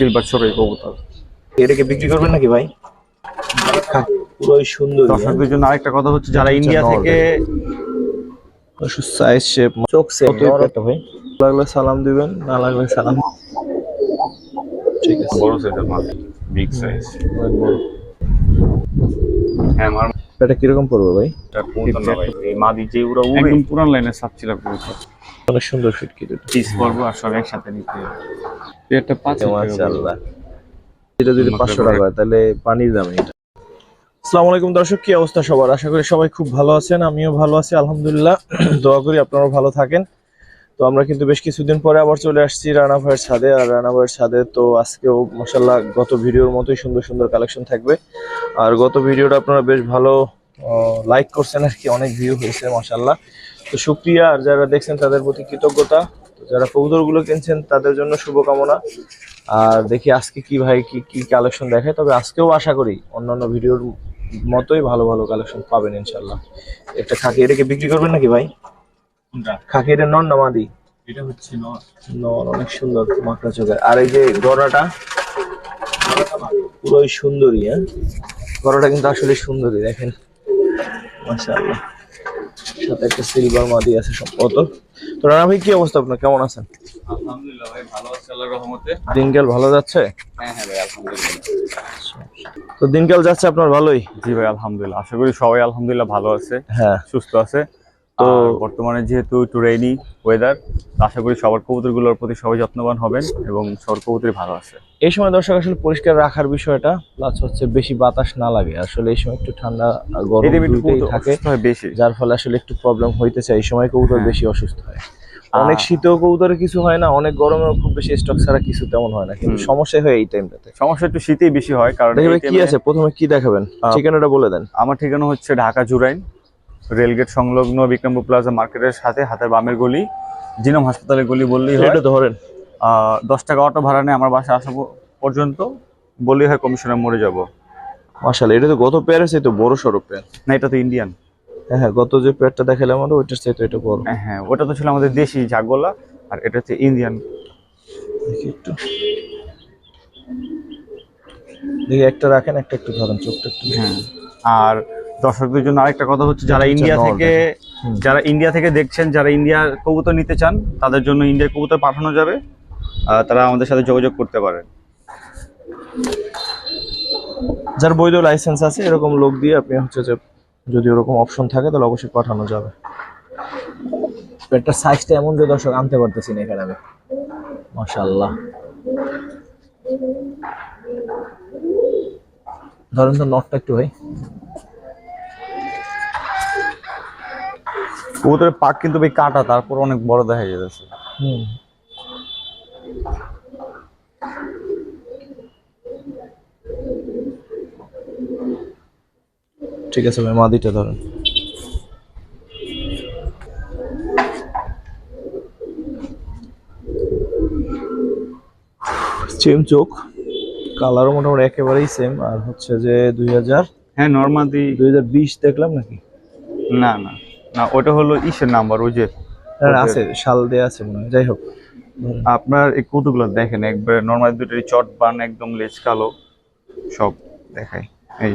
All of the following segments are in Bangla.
সিলভার কবুতর। এটাকে বিক্রি করবেন নাকি ভাই? পুরোই সুন্দর দর্শকদের জন্য আরেকটা কথা হচ্ছে যারা ইন্ডিয়া থেকে সাইজ শেপ চোখ একটা ভাই। লাগলে সালাম দিবেন না লাগলে সালাম। ঠিক আছে। বড় সাইজের মাছ বিগ সাইজ অনেক হ্যাঁ আমার এটা কীরকম পড়বে ভাই? ভাই এই মাদি যে উড়া উড়ে একদম পুরান লাইনে সাপছিলা অনেক সুন্দর ফিট কি পিস করব আর সব একসাথে নিতে হবে। এটা পাঁচ মাশাআল্লাহ। এটা যদি পাঁচশো টাকা হয় তাহলে পানির দাম এটা। আসসালামু আলাইকুম দর্শক কি অবস্থা সবার? আশা করি সবাই খুব ভালো আছেন আমিও ভালো আছি আলহামদুলিল্লাহ। দোয়া করি আপনারাও ভালো থাকেন। তো আমরা কিন্তু বেশ কিছুদিন পরে আবার চলে আসছি রানা ভাইয়ের ছাদে আর রানা ভাইয়ের ছাদে তো আজকেও মাসাল্লাহ গত ভিডিওর মতোই সুন্দর সুন্দর কালেকশন থাকবে। আর গত ভিডিওটা আপনারা বেশ ভালো লাইক করছেন আর কি অনেক ভিউ হয়েছে মাসাল্লাহ তো শুক্রিয়া আর যারা দেখছেন তাদের প্রতি কৃতজ্ঞতা। তো যারা কবুতরগুলো কিনছেন তাদের জন্য শুভকামনা। আর দেখি আজকে কি ভাই কি কি কালেকশন দেখায়। তবে আজকেও আশা করি অন্যান্য ভিডিওর মতোই ভালো ভালো কালেকশন পাবেন ইনশাল্লাহ একটা খাকি এটাকে বিক্রি করবেন নাকি ভাই? খাকি এটা নন না মাদি? এটা হচ্ছে নর। অনেক সুন্দর মাকড়া চোখের। আর এই যে গড়াটা পুরোই সুন্দরী হ্যাঁ? গড়াটা কিন্তু আসলে সুন্দরী দেখেন। মাশাআল্লাহ। সাথে একটা সিলভার মাদি আছে সম্ভবত। তো রানা ভাই কি অবস্থা আপনার? কেমন আছেন? আলহামদুলিল্লাহ ভাই ভালো আছি আল্লাহর রহমতে। দিনকাল ভালো যাচ্ছে? হ্যাঁ হ্যাঁ ভাই আলহামদুলিল্লাহ। তো দিনকাল যাচ্ছে আপনার ভালোই? জি ভাই আলহামদুলিল্লাহ। আশা করি সবাই আলহামদুলিল্লাহ ভালো আছে হ্যাঁ। সুস্থ আছে। তো বর্তমানে যেহেতু একটু রেইনি ওয়েদার আশা করি সবার কবুতরগুলোর প্রতি সবাই যত্নবান হবেন এবং সবার কবুতরই ভালো আছে। এই সময় দর্শক আসলে পরিষ্কার রাখার বিষয়টা প্লাস হচ্ছে বেশি বাতাস না লাগে। আসলে এই সময় একটু ঠান্ডা গরম থাকে বেশি। যার ফলে আসলে একটু প্রবলেম হইতেছে। এই সময় কবুতর হ্যাঁ। বেশি অসুস্থ হয়। অনেক শীতেও কবুতরে কিছু হয় না অনেক গরমেও খুব বেশি স্টক ছাড়া কিছু তেমন হয় না। কিন্তু সমস্যা হয় এই টাইমটাতে সমস্যা একটু শীতেই বেশি হয় কারণ কি আছে? প্রথমে কি দেখাবেন? ঠিকানাটা বলে দেন। আমার ঠিকানা হচ্ছে ঢাকা জুরাইন রেলগেট সংলগ্ন বিক্রমপুর প্লাজা মার্কেটের সাথে হাতের বামের গলি জিনম হাসপাতালের গলি বললেই হয়। ধরেন। দশ টাকা অটো ভাড়া নেই আমার বাসায় আসা পর্যন্ত বললেই হয় কমিশনে মরে যাব। মাশাআল্লাহ এটা তো গত পেয়ার আছে তো বড় সড়ো পেয়ার। না এটা তো ইন্ডিয়ান হ্যাঁ হ্যাঁ গত যে পেয়ারটা দেখালাম আমরা ওইটার চাইতে এটা বড়। হ্যাঁ ওটা তো ছিল আমাদের দেশি ঝাগোলা আর এটা হচ্ছে ইন্ডিয়ান দেখি একটু। দেখি একটা রাখেন একটা একটু ধরেন চোখটা একটু। হ্যাঁ আর দর্শকদের জন্য আরেকটা কথা হচ্ছে যারা ইন্ডিয়া থেকে যারা ইন্ডিয়া থেকে দেখছেন যারা ইন্ডিয়ার কবুতর নিতে চান তাদের জন্য ইন্ডিয়ার কবুতর পাঠানো যাবে তারা আমাদের সাথে যোগাযোগ করতে পারে যার বৈধ লাইসেন্স আছে এরকম লোক দিয়ে আপনি হচ্ছে যে যদি ওরকম অপশন থাকে তাহলে অবশ্যই পাঠানো যাবে। পেটটার সাইজটা এমন যে দর্শক আনতে পারতেছি না এখানে আমি। মাশাআল্লাহ। ধরেন তো নটটা একটু ভাই। কবুতরের পাক কিন্তু ভাই কাটা তারপর অনেক বড় দেখা যাচ্ছে। হুম। ঠিক আছে ভাই মাদিটা ধরেন। সেম চোখ কালারও মোটামুটি একেবারেই সেম আর হচ্ছে যে দুই হাজার হ্যাঁ নর্মাদি দুই হাজার বিশ দেখলাম নাকি? না না। না ওটা হলো ইসের নাম্বার ওই যে হ্যাঁ, আছে শাল দেয়া আছে মনে হয় যাই হোক। আপনার এই কৌতুকগুলো দেখেন একবার নর্মাল দুটোরই চট বান একদম লেজ কালো সব দেখায় এই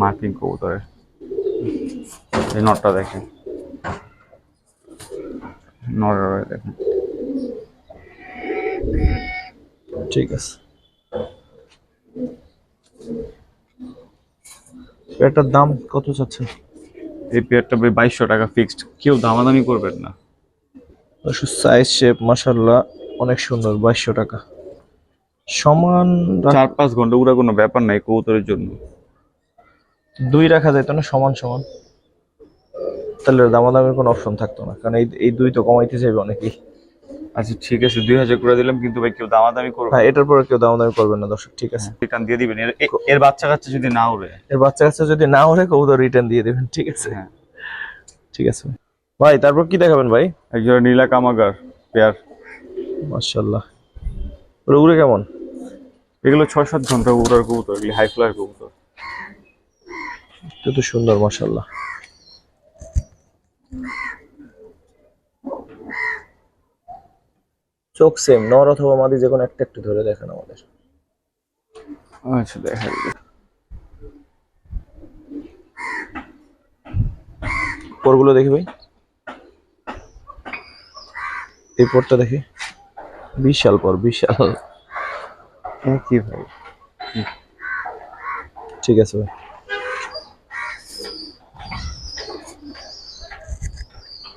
মার্কিং কবুতরের এই নটটা দেখেন। নরের দেখেন। ঠিক আছে। এটার দাম কত চাচ্ছেন? এই পেয়ারটা ভাই বাইশশো টাকা ফিক্সড কেউ দামাদামি করবেন না। সাইজ শেপ মাসাল্লাহ অনেক সুন্দর বাইশশো টাকা। সমান চার পাঁচ ঘণ্টা উড়া কোনো ব্যাপার নাই কবুতরের জন্য। দুই রাখা যেত না সমান সমান? তাহলে দামাদামের কোনো অপশন থাকতো না কারণ এই এই দুই তো কমাইতে চাইবে অনেকেই। আচ্ছা ঠিক আছে দুই হাজার করে দিলাম কিন্তু ভাই কেউ দামাদামি করবে হ্যাঁ এটার পরে কেউ দামাদামি করবেন না দর্শক ঠিক আছে। রিটার্ন দিয়ে দিবেন। এর- বাচ্চা কাচ্চা যদি না উড়ে এর বাচ্চা কাচ্চা যদি না হলে কবুতর রিটার্ন দিয়ে দেবেন ঠিক আছে। হ্যাঁ। ঠিক আছে। ভাই তারপর কি দেখাবেন ভাই? একজন নীলা কামাগার পেয়ার। মাশাল্লাহ ওরা উড়ে কেমন? এগুলো ছয় সাত ঘণ্টা উড়ার কবুতর এগুলি হাই ফ্লায়ার কবুতর। তো তো সুন্দর মাশাল্লাহ চোখ সেম নর অথবা মাদি যে কোনো একটা একটু ধরে দেখেন আমাদের। আচ্ছা দেখা পরগুলো দেখি ভাই। এই পরটা দেখি। বিশাল পর বিশাল। একই ভাই। ঠিক আছে ভাই।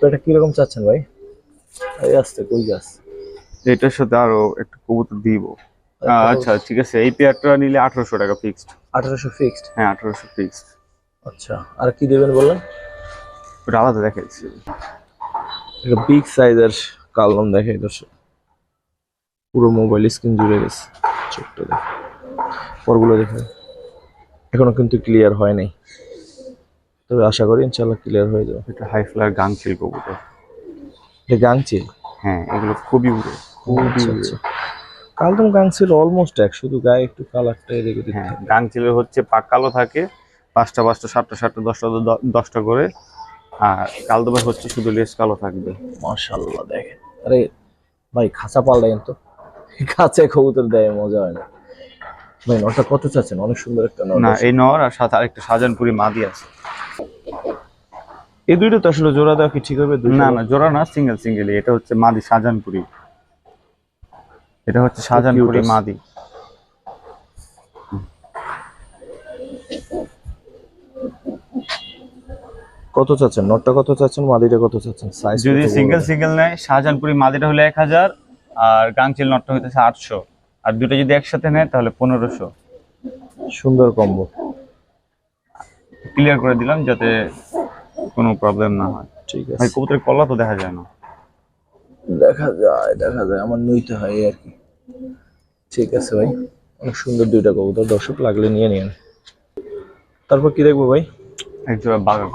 এটা কীরকম চাচ্ছেন ভাই? এই আসতে কই গাছ এটার সাথে আরও একটা কবুতর দিব। আচ্ছা ঠিক আছে। এই পেয়ারটা নিলে আঠারোশো টাকা ফিক্সড আঠারোশো ফিক্সড হ্যাঁ আঠারোশো ফিক্সড আচ্ছা আর কি দেবেন বললেন? ওটা আলাদা দেখাচ্ছি একটা বিগ সাইজের কালম দেখাই দর্শক। পুরো মোবাইল স্ক্রিন জুড়ে গেছে। ছোট্ট দেখে। পরগুলো দেখে এখনও কিন্তু ক্লিয়ার হয় নাই। তবে আশা করি ইনশাল্লাহ ক্লিয়ার হয়ে যাবে। এটা হাই ফ্লার গাংচিল কবুতর। এটা গাংচিল হ্যাঁ এগুলো খুবই উড়ে। খুবই আচ্ছা আচ্ছা। কালদম গাংচিল অলমোস্ট এক শুধু গায়ে একটু কালারটা এদিকে ওদিকে হ্যাঁ। গাংচিলের হচ্ছে পাক কালো থাকে পাঁচটা পাঁচটা সাতটা সাতটা দশটা দশটা করে। আর কালদমের হচ্ছে শুধু লেস কালো থাকবে। মাশাল্লাহ দেখেন। আরে ভাই খাঁচা পাল দেখেন তো কাছে কবুতর দেয় মজা হয় না। ভাই নটা কত চাচ্ছেন? অনেক সুন্দর একটা নট না এই নর আর সাথে আরেকটা শাহজাহানপুরি মাদি আছে। এই দুইটা তো আসলে জোড়া দেওয়া কি ঠিক হবে? না না জোড়া না সিঙ্গেল সিঙ্গেল এটা হচ্ছে মাদি শাহজাহানপুরি এটা হচ্ছে শাহজাহানপুরি। মাদি। কত চাচ্ছেন? নটটা কত চাচ্ছেন? মাদিটা কত চাচ্ছেন? সাইজ যদি সিঙ্গেল সিঙ্গেল নেয় শাহজাহানপুরি মাদিটা হলে এক হাজার আর গাংচিল নটটা হইতেছে আটশো। আর দুটো যদি একসাথে নেয় তাহলে পনেরোশো। সুন্দর কম্বো ক্লিয়ার করে দিলাম যাতে কোনো প্রবলেম না হয়। ঠিক আছে। কবুতরের কলা তো দেখা যায় না। দেখা যায় দেখা যায় আমার নইতে হয় আর কি। ঠিক আছে ভাই অনেক সুন্দর দুইটা কবুতর দর্শক লাগলে নিয়ে নিন তারপর কি দেখব ভাই? এক জোড়া বাঘা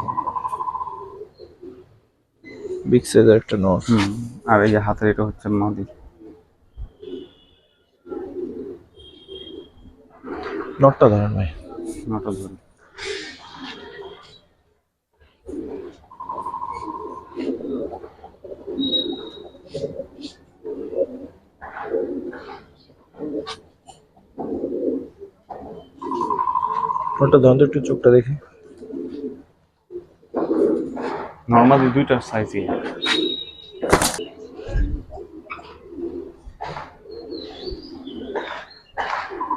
বিগ সাইজের একটা নর আর এই যে হাতের এটা হচ্ছে মাদি। নটটা ধরেন ভাই। নটা ধরে নটটা ধরেন তো একটু চোখটা দেখি। নর্মালি দুইটার সাইজই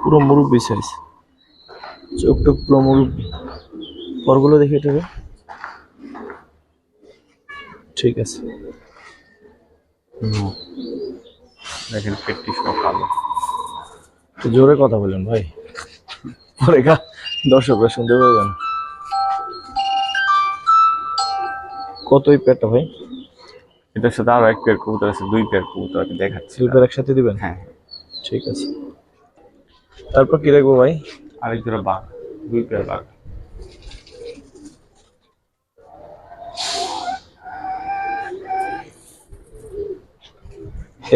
পুরো মুরব্বি সাইজ চোখ টোক পুরো মুরব্বি। পরগুলো দেখি এটা ঠিক আছে। দেখেন পেটটি সব কালো। একটু জোরে কথা বলেন ভাই। পরে দর্শকরা শুনতে পাবেন। কত এই পেয়ারটা ভাই? এটার সাথে আরও এক পেয়ার কবুতর আছে দুই পেয়ার কবুতর আমি দেখাচ্ছি। দুই পেয়ার একসাথে দিবেন? হ্যাঁ। ঠিক আছে। তারপর কি দেখব ভাই? আরেক জোড়া বাঘ দুই পেয়ার বাঘ।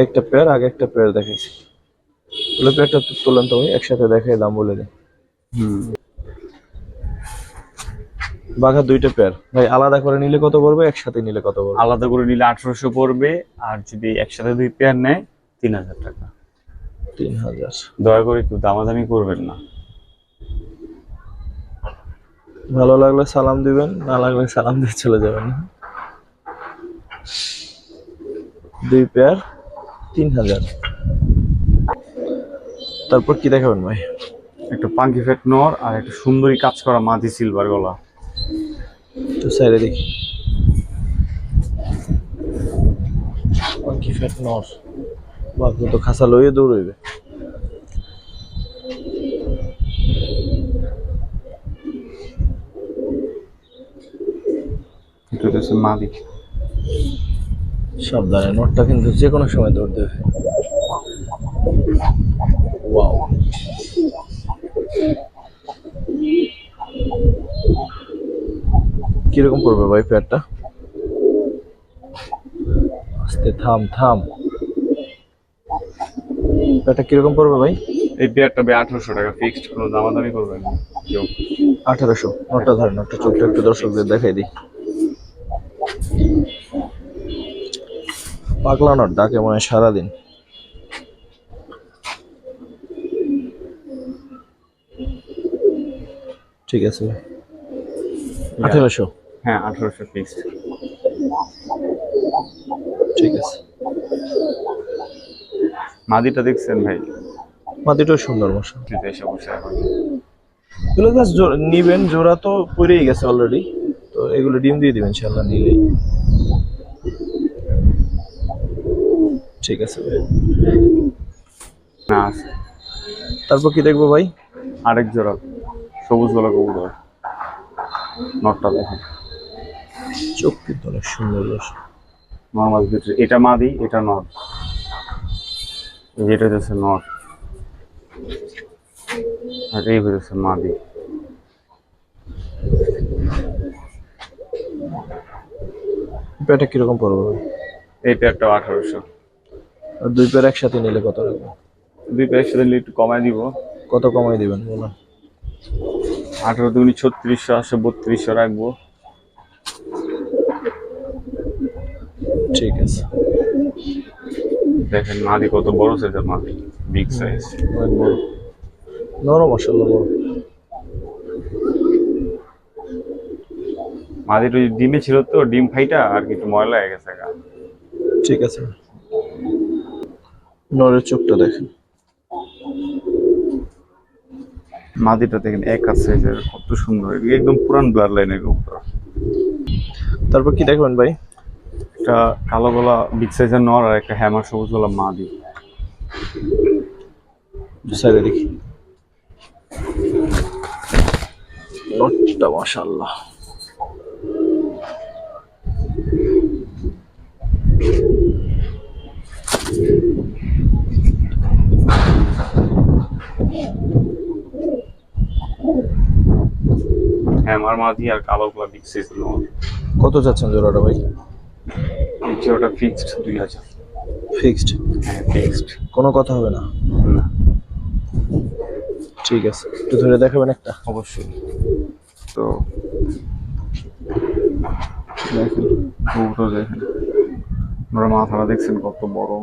একটা পেয়ার আগে একটা পেয়ার দেখাইছি। ওগুলো পেয়ারটা তোলেন তো ভাই একসাথে দেখাই দাম বলে হুম বাঘা দুইটা পেয়ার ভাই আলাদা করে নিলে কত পড়বে? একসাথে নিলে কত পড়বে? আলাদা করে নিলে আঠারোশো পড়বে আর যদি একসাথে দুই পেয়ার নেয় তিন হাজার টাকা। তিন হাজার। দয়া করে একটু দামাদামি করবেন না। ভালো লাগলে সালাম দিবেন না লাগলে সালাম দিয়ে চলে যাবেন দুই পেয়ার তিন হাজার। তারপর কি দেখাবেন ভাই? একটা পাঙ্কি ফেট নর আর একটা সুন্দরী কাজ করা মাঝি সিলভার গলা। তো সাইডে দেখি। কি ফ্যাট নর। বাপ তো খাসা লইয়ে দৌড়ইবে। এটা হচ্ছে মাদি। সাবধানে নটটা কিন্তু যে কোনো সময় দৌড় দেবে। কীরকম পড়বে ভাই প্যাডটা আস্তে থাম থাম। প্যাডটা কীরকম পড়বে ভাই? এই পেয়ারটা ভাই আঠারোশো টাকা ফিক্সড কোনো দামাদামি করবে না আঠারোশো নটটা ধরে নটটা চোখটা একটু দর্শকদের দেখাই দিই। পাগলা নট ডাকে মনে হয় সারাদিন। ঠিক আছে। আঠেরোশো? হ্যাঁ আঠারোশো ফিক্সড ঠিক আছে। মাদিটা দেখছেন ভাই? মাটিটাও সুন্দর মশা এগুলো গাছ নিবেন জোড়া তো পড়েই গেছে অলরেডি তো এগুলো ডিম দিয়ে দিবেন ইনশাল্লাহ নিলেই ঠিক আছে ভাই। না তারপর কি দেখব ভাই? আরেক জোড়া। সবুজ গলা কবুতর নটটা দেখেন। চোখ কিন্তু অনেক সুন্দর। নর্মাল ভিতরে এটা মাদি এটা নট। যেটা হচ্ছে নট। আর এই হচ্ছে মাদি। পেয়ারটা কীরকম পড়বে? এই পেয়ারটা আঠারোশো। আর দুই পেয়ার একসাথে নিলে কত রাখব দুই পেয়ার সাথে একটু কমায় দিব। কত কমাই দিবেন বলুন? আঠারো দুগুনি ছত্রিশশো আসে বত্রিশশো রাখব। ঠিক আছে। দেখেন মাদি কত বড় সাইজের মাদি বিগ সাইজ অনেক বড়। নরম মশাল্লা বড়। মাদিটা ওই ডিমে ছিল তো ডিম ফাইটা আর কি একটু ময়লা হয়ে গেছে ঠিক আছে। নরের চোখটা দেখেন। মাদিটা দেখেন এক আছে কত সুন্দর। একদম পুরান ব্লাড লাইনের কবুতর তারপর কি দেখবেন ভাই? একটা কালো গলা বিগ সাইজের নর আর একটা হ্যামার সবুজ গলা মাদি। সাইডে দেখি। নটটা মাশাল্লাহ হ্যামার মাদি আর কালো গলা বিগ সাইজ নর কত যাচ্ছেন জোড়াটা ভাই? ওটা ফিক্সড দুই হাজার। ফিক্সড হ্যাঁ ফিক্সড কোনো কথা হবে না? না। ঠিক আছে একটু ধরে দেখাবেন একটা। অবশ্যই। তো দেখেন কবুতর দেখেন। ওরা মাথাটা দেখছেন কত বড়।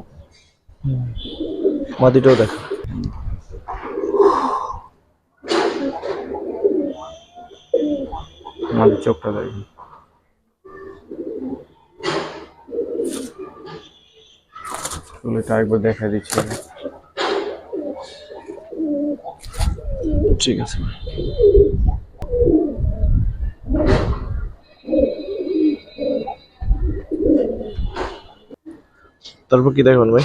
মাদিটাও দেখা মাদির চোখটা দেখেন চুলিটা একবার দেখা দিচ্ছি ঠিক আছে তারপর কি দেখবেন ভাই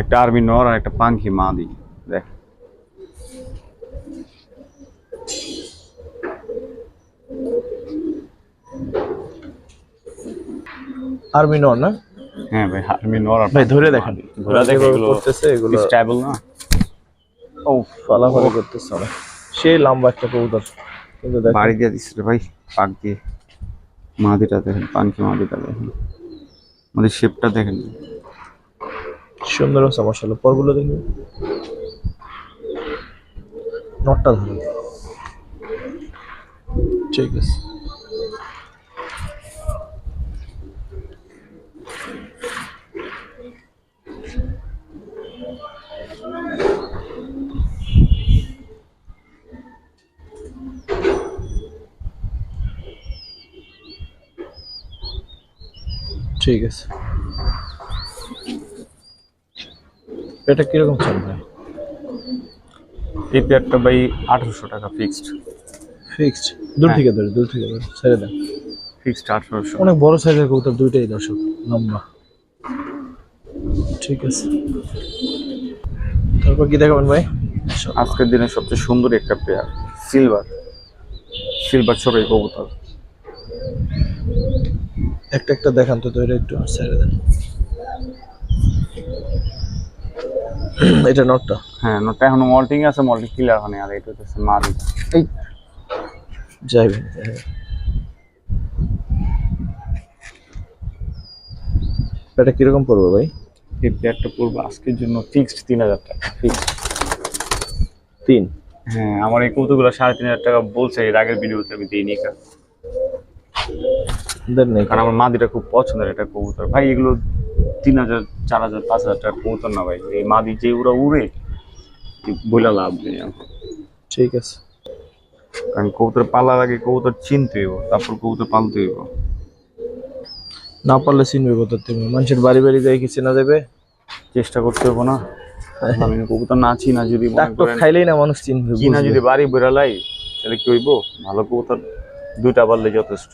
একটা আর্মি নর আর একটা পাঙ্খি মাদি দেখ আর্মি নন না? হ্যাঁ ভাই আর্মি নর ভাই ধরে দেখেন। দেখেন যেভাবে এগুলো করতেছে এগুলো। স্টেবল না? ও ফালাফালি করতেছে অনেক সেই লম্বা একটা কবুতর। কিন্তু দেখেন। বাড়ি দিয়ে দিচ্ছে রে ভাই পাক দিয়ে। মাদিটা দেখেন পাঙ্খি মাদিটা দেখেন। আমাদের শেপটা দেখেন। সুন্দর আছে মশালা পরগুলো দেখি। নটটা ধরুন ঠিক আছে। ঠিক আছে। এটা কীরকম চলবে এই পেয়ারটা ভাই আঠারোশো টাকা ফিক্সড ফিক্সড দূর হ্যাঁ। থেকে ধরে দূর থেকে ধরে ছেড়ে দেন ফিক্সড আঠারোশো। অনেক বড় সাইজের কবুতর দুইটাই দর্শক লম্বা। ঠিক আছে। তারপর কি দেখাবেন ভাই? আজকের দিনে সবচেয়ে সুন্দর একটা পেয়ার সিলভার সিলভার ছড়াই কবুতর। একটা একটা দেখান তো তৈরি একটু ছেড়ে দেন। এটা নটটা? হ্যাঁ নটটা এখনও মল্টিং আছে মল্টিং ক্লিয়ার হয়নি আর এটা হচ্ছে মাদি। এই। যাইবেন এটা কীরকম পড়বে ভাই? এই পেয়ারটা পড়ব আজকের জন্য ফিক্সড তিন হাজার টাকা ফিক্সড তিন? হ্যাঁ আমার এই কবুতরগুলো সাড়ে তিন হাজার টাকা বলছে এর আগের ভিডিওতে আমি দিইনি কা। দেন নেই কারণ আমার মাদিটা খুব পছন্দের একটা কবুতর। ভাই এগুলো তিন হাজার চার হাজার পাঁচ হাজার টাকা কবুতর না ভাই। এই মাদি যে ওরা উড়ে বলে লাভ নেই ঠিক আছে। কারণ কবুতর পালার আগে কবুতর চিনতে হইব তারপর কবুতর পালতে হইব। না পারলে চিনবে কত তুমি মানুষের বাড়ি বাড়ি যাই কি চেনা যাবে? চেষ্টা করতে হইব না। আমি কবুতর না চিনা যদি খাইলেই না মানুষ চিনবে বুঝবে। যদি বাড়ি বেড়ালাই তাহলে কি হইব? ভালো কবুতর দুইটা পারলে যথেষ্ট।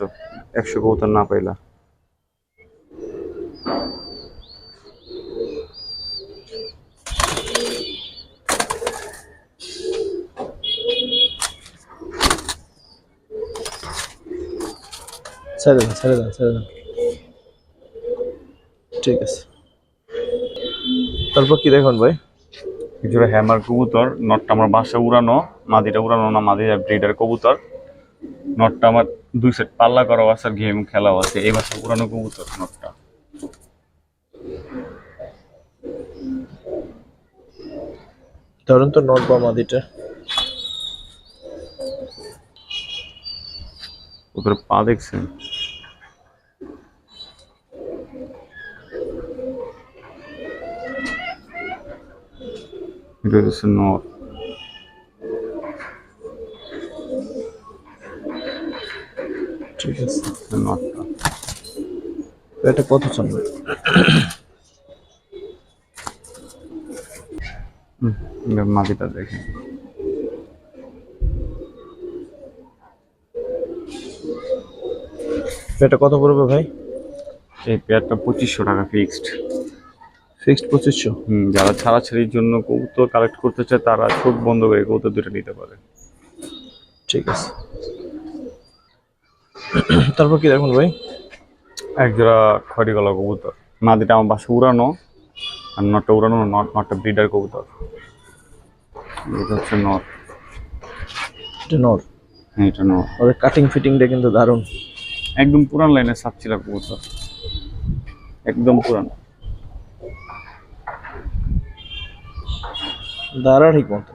একশো কবুতর না পাইলা। ছেড়ে দেন ছেড়ে দেন ছেড়ে দেন ঠিক আছে। তারপর কি দেখুন ভাই? কিছুটা হ্যামার কবুতর নটটা আমার বাসা উড়ানো মাদিটা উড়ানো না মাদি ব্রিডার কবুতর। নটটা আমার দুই সেট পাল্লা করাও আছে আর গেম খেলাও আছে। এই বাসা উড়ানো কবুতর নটটা। ধরুন তো নট বা মাদিটা ওদের পা দেখছেন? এটা হচ্ছে নট ঠিক আছে নটটা এটা কত এবার মাটিটা দেখেন এটা কত পড়বে ভাই? এই পেয়ারটা পঁচিশশো টাকা ফিক্সড ফিক্সড পঁচিশশো? হুম যারা ছাড়াছাড়ির জন্য কবুতর কালেক্ট করতে চায় তারা চোখ বন্ধ করে কবুতর দুটো নিতে পারে। ঠিক আছে। তারপর কি দেখুন ভাই? এক জোড়া খড়ি গলা কবুতর। মাদিটা আমার বাসা উড়ানো আর নটটা উড়ানো নট নটটা ব্রিডার কবুতর। এটা হচ্ছে নট। এটা নর হ্যাঁ এটা নট। ওদের কাটিং ফিটিংটা কিন্তু দারুণ। একদম পুরান লাইনের সাপচিলা কবুতর। একদম পুরান। দাঁড়া ঠিক মতো।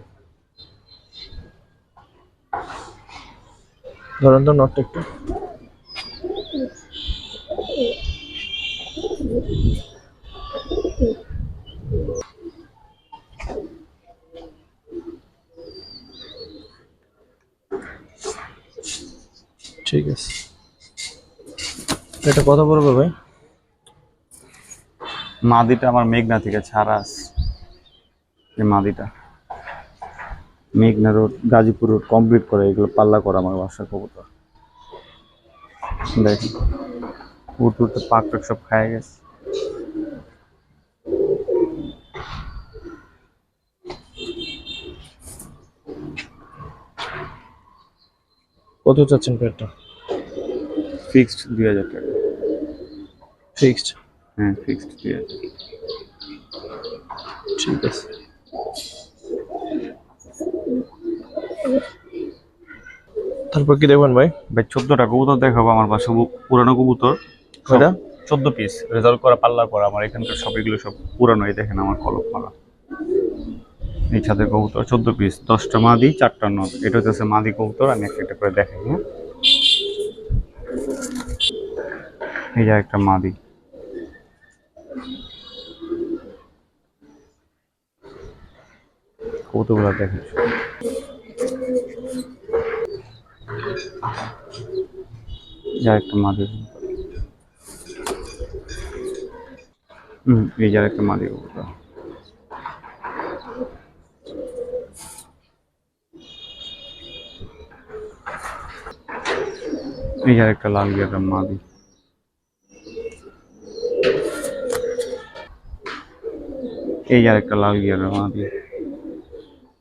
ধরেন তো নটটা একটু। ঠিক আছে। এটা কত পড়বে ভাই? মাদিটা আমার মেঘনা থেকে ছাড়া এই মাদিটা। মেঘনা রোড গাজীপুর রোড কমপ্লিট করে এগুলো পাল্লা করা আমার বাসার কবুতর। দেখি উঠ উঠতে পাক টাক সব খায় গেছে। কত চাচ্ছেন পেটটা ফিক্সড দুই হাজার টাকা। ফিক্সড হ্যাঁ ফিক্সড দুই হাজার। ঠিক আছে। তারপর কি দেখবেন ভাই? ভাই চোদ্দটা কবুতর দেখাবো আমার বাসা পুরানো কবুতর। কয়টা? চোদ্দ পিস রেজাল্ট করা পাল্লা করা আমার এখানকার সব এগুলো সব পুরানো এই দেখেন আমার কলক মারা এই ছাদের কবুতর চোদ্দ পিস দশটা মাদি চারটা নদ। এটা হচ্ছে মাদি কবুতর আমি একটা একটা করে দেখাই হ্যাঁ। এই যে একটা মাদি। কবুতরগুলো দেখেন। যা একটা মাদি কবুতর হুম এই যার একটা মাদি কবুতর এই যার একটা লাল গিয়ার মাদি এই আর একটা লাল গিয়ারের মাদি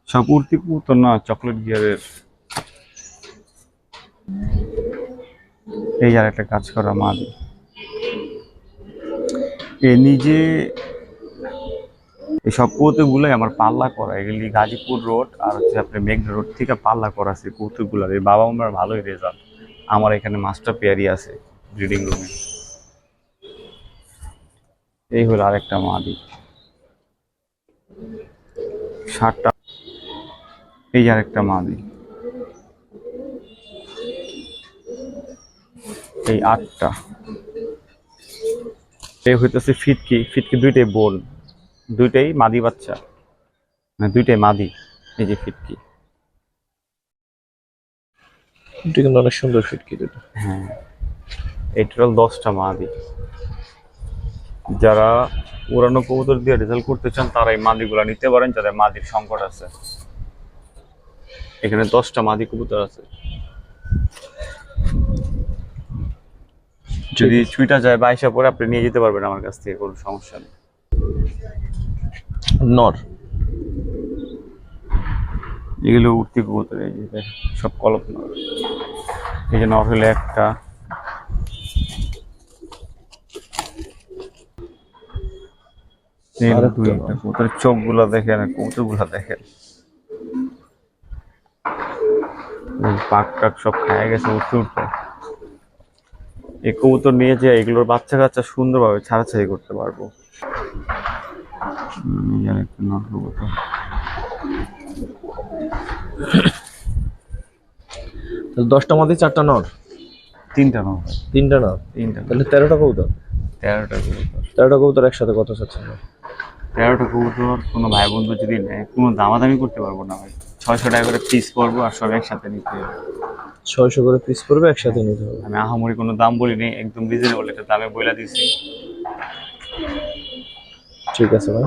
সব উড়তি কবুতর না চকলেট গিয়ারের এই আর একটা কাজ করা মাদি এ নিজে এই সব কৌতুকগুলোই আমার পাল্লা করা। এগুলি গাজীপুর রোড আর হচ্ছে আপনার মেঘনা রোড থেকে পাল্লা করা আছে কৌতুকগুলোর। এই বাবা আমার ভালোই রেজাল্ট আমার এখানে মাস্টার পেয়ারি আছে ব্রিডিং রুমে এই হলো আরেকটা মাদি। সাতটা এই আরেকটা মাদি। এই আটটা। এই হইতেছে ফিটকি ফিটকি দুইটাই বোল। দুইটাই মাদি বাচ্চা। মানে দুইটাই মাদি এই যে ফিটকি এটা কিন্তু অনেক সুন্দর ফিটকি দুটো হ্যাঁ। এই টোটাল দশটা মাদি। যারা পুরানো কবুতর দিয়ে রেজাল্ট করতে চান তারা এই মাদিগুলো নিতে পারেন যাদের মাদির সংকট আছে। এখানে দশটা মাদি কবুতর আছে। যদি ছুইটা যায় বাইশা পরে আপনি নিয়ে যেতে পারবেন আমার কাছ থেকে কোনো সমস্যা নেই। নর। এগুলো উঠতি কবুতর এই যে সব কলপ নর। এই যে নর হলে একটা। কবুতরের চোখগুলো দেখেন কবুতরগুলো দেখেন। পাক টাক সব খায় গেছে উঠতে উঠতে। এই কবুতর নিয়ে যে এগুলোর বাচ্চা কাচ্চা সুন্দরভাবে ছাড়াছাড়ি করতে পারব। দশটা মাদি চারটা নর? তিনটা নর। তিনটা নর? তিনটা তাহলে তেরোটা কবুতর? তেরোটা কবুতর। তেরোটা কবুতর একসাথে কত চাচ্ছেন? তেরোটা কবুতর কোনো ভাই বন্ধু যদি নেয় কোনো দামাদামি করতে পারব না ভাই। ছয়শো টাকা করে পিস করব আর সব একসাথে নিতে হবে। ছয়শো করে পিস পড়বে একসাথে নিতে হবে। আমি আহামরি কোনো দাম বলিনি একদম রিজনেবল একটা দামে বইলা দিছি ঠিক আছে ভাই।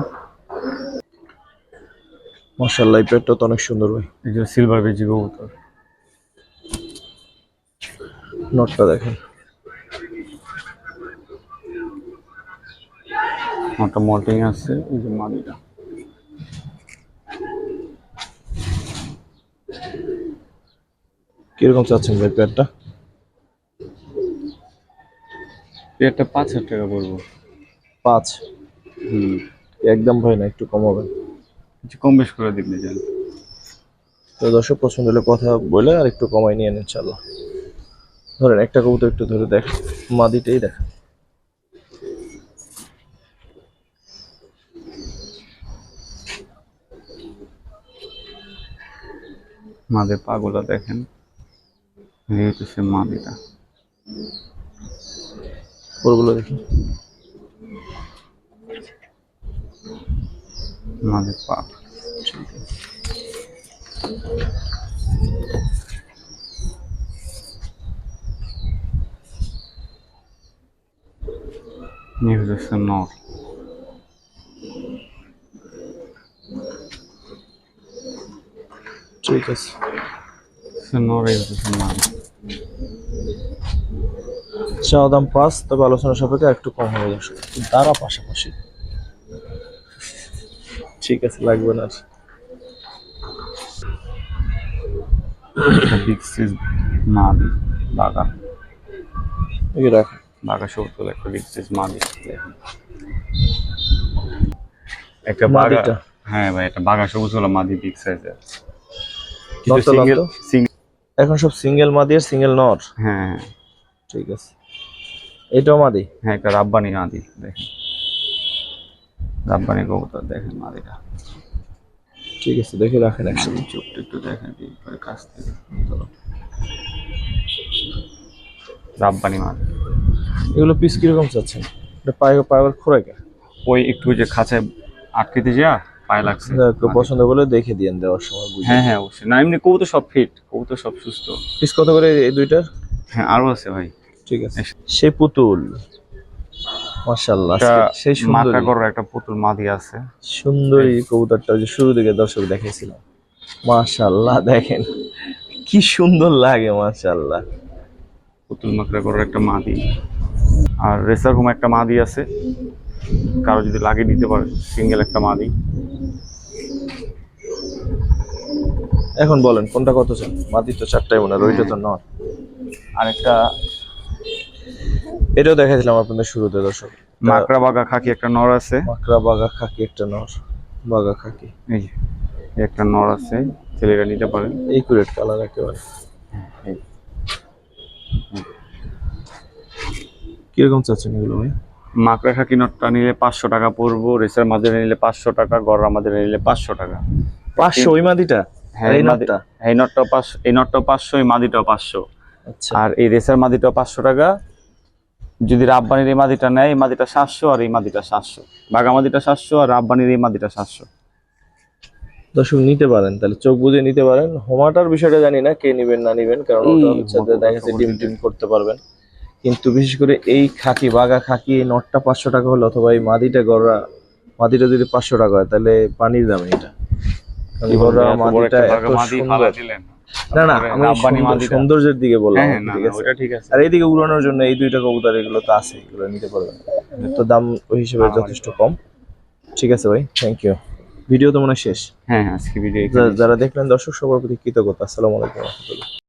মার্শাল্লাহ এই পেটটা তো অনেক সুন্দর ভাই। এই যে সিলভার বেজি কবুতর। নটটা দেখেন। একটা মল্টিং আছে এই যে মাদিটা কীরকম চাচ্ছেন ভাই পেটটা একটা পাঁচ হাজার টাকা পড়ব। পাঁচ? হুম। একদম ভাই না একটু কমাবেন কিছু কম বেশ করে দিবি জান তো দর্শক পছন্দ হলে কথা বলে আর একটু কমাই নিয়ে ইনশাল্লাহ ধরেন একটা কবুতর একটু ধরে দেখ মাদিটাই দেখ। মাদের পাগুলা দেখেন। এই হচ্ছে মাদিটা ওগুলো দেখি। মাদের পা এই হচ্ছে নর। ঠিক আছে। সে নর এই হচ্ছে চাওয়া দাম পাঁচ তবে আলোচনা সাপেক্ষে একটু কম হবে দর্শক তারা পাশাপাশি ঠিক আছে লাগবে না। একটা বিগ সাইজ মাদি বাগা এই রাখেন বাঘা সবুজ একটা বিগ সাইজ মাদি একটা বাঘা হ্যাঁ ভাই একটা সবুজ হলো মাদি বিগ সাইজের এখন সব সিঙ্গেল মাদি আর সিঙ্গেল হ্যাঁ হ্যাঁ। ঠিক আছে। এটাও মাদি? হ্যাঁ একটা রাব্বানি মাদি দেখেন। রাব্বানি কবুতর দেখেন মাদিটা। ঠিক আছে দেখে রাখেন একসাথে চোখটা একটু দেখেন কি কাছ থেকে চলো রাব্বানি মাদি। এগুলো পিস কীরকম চাচ্ছেন? এটা পায়ে পায়ের খোরাকে ওই একটু যে খাঁচায় আটকেতে যা পায়ে লাগছে। পছন্দ করলে দেখে দিয়েন দেওয়ার সময় বুঝে। হ্যাঁ হ্যাঁ অবশ্যই। না এমনি কবুতর সব ফিট কবুতর সব সুস্থ। পিস কত করে এই দুইটার? হ্যাঁ আরও আছে ভাই। ঠিক আছে। সে পুতুল। মাশাআল্লাহ একটা সেই মাথা করার একটা পুতুল মাদি আছে। সুন্দরী কবুতরটা যে শুরু দিকে দর্শক মাশাআল্লাহ দেখেন কি সুন্দর লাগে মাশাআল্লাহ। পুতুল মাকড়া করার একটা মাদি। আর রেসার হোম একটা মাদি আছে। কারও যদি লাগিয়ে দিতে পারে সিঙ্গেল একটা মাদি। এখন বলেন কোনটা কত চান? মাটি তো চারটাই মনে হয় ওইটা তো নয়। আর একটা এটাও দেখাইছিলাম আপনাদের শুরুতে দর্শক। মাকড়া বাগা খাকি একটা নর আছে। মাকড়া বাগা খাকি একটা নর বাগা খাকি। এই একটা নর আছে ছেলেরা নিতে পারেন এই কুরেট কালার একেবারে কীরকম চাচ্ছেন এগুলো ভাই? মাকড়া খাকি নটটা নিলে পাঁচশো টাকা পড়ব রেসার মাঝে নিলে পাঁচশো টাকা গররা মাঝে নিলে পাঁচশো টাকা। পাঁচশো ওই মাদিটা? হ্যাঁ এই নটটা এই নটটাও পাঁচশো এই নটটাও পাঁচশো এই মাদিটাও পাঁচশো। আচ্ছা। আর এই রেসার মাদিটাও পাঁচশো টাকা যদি রাব্বানির এই মাদিটা নেয় এই মাদিটা সাতশো আর এই মাদিটা সাতশো। বাঘা মাদিটা সাতশো আর রাব্বানির এই মাদিটা সাতশো। দর্শক নিতে পারেন তাহলে চোখ বুঝে নিতে পারেন। হোমাটার বিষয়টা জানি না কে নিবেন না নিবেন কারণ ওটা হচ্ছে দেখা যাচ্ছে ডিম টিম করতে পারবেন। কিন্তু বিশেষ করে এই খাকি বাগা খাকি এই নটটা পাঁচশো টাকা হলো অথবা এই মাদিটা গড়া মাদিটা যদি পাঁচশো টাকা হয় তাহলে পানির দামে এটা। গড়া মাদিটা এত সুন্দর। না না আমি সৌন্দর্যের দিকে বললাম হ্যাঁ ঠিক আছে? ওটা ঠিক আছে। আর এইদিকে উড়ানোর জন্য এই দুইটা কবুতর এগুলো তো আছে এগুলো নিতে পারবেন। তো দাম ওই হিসেবে হ্যাঁ, যথেষ্ট কম। ঠিক আছে ভাই থ্যাংক ইউ ভিডিও তো মনে হয় শেষ। হ্যাঁ হ্যাঁ আজকে ভিডিও যারা দেখলেন দর্শক সবার প্রতি কৃতজ্ঞতা। আসসালামু আলাইকুম।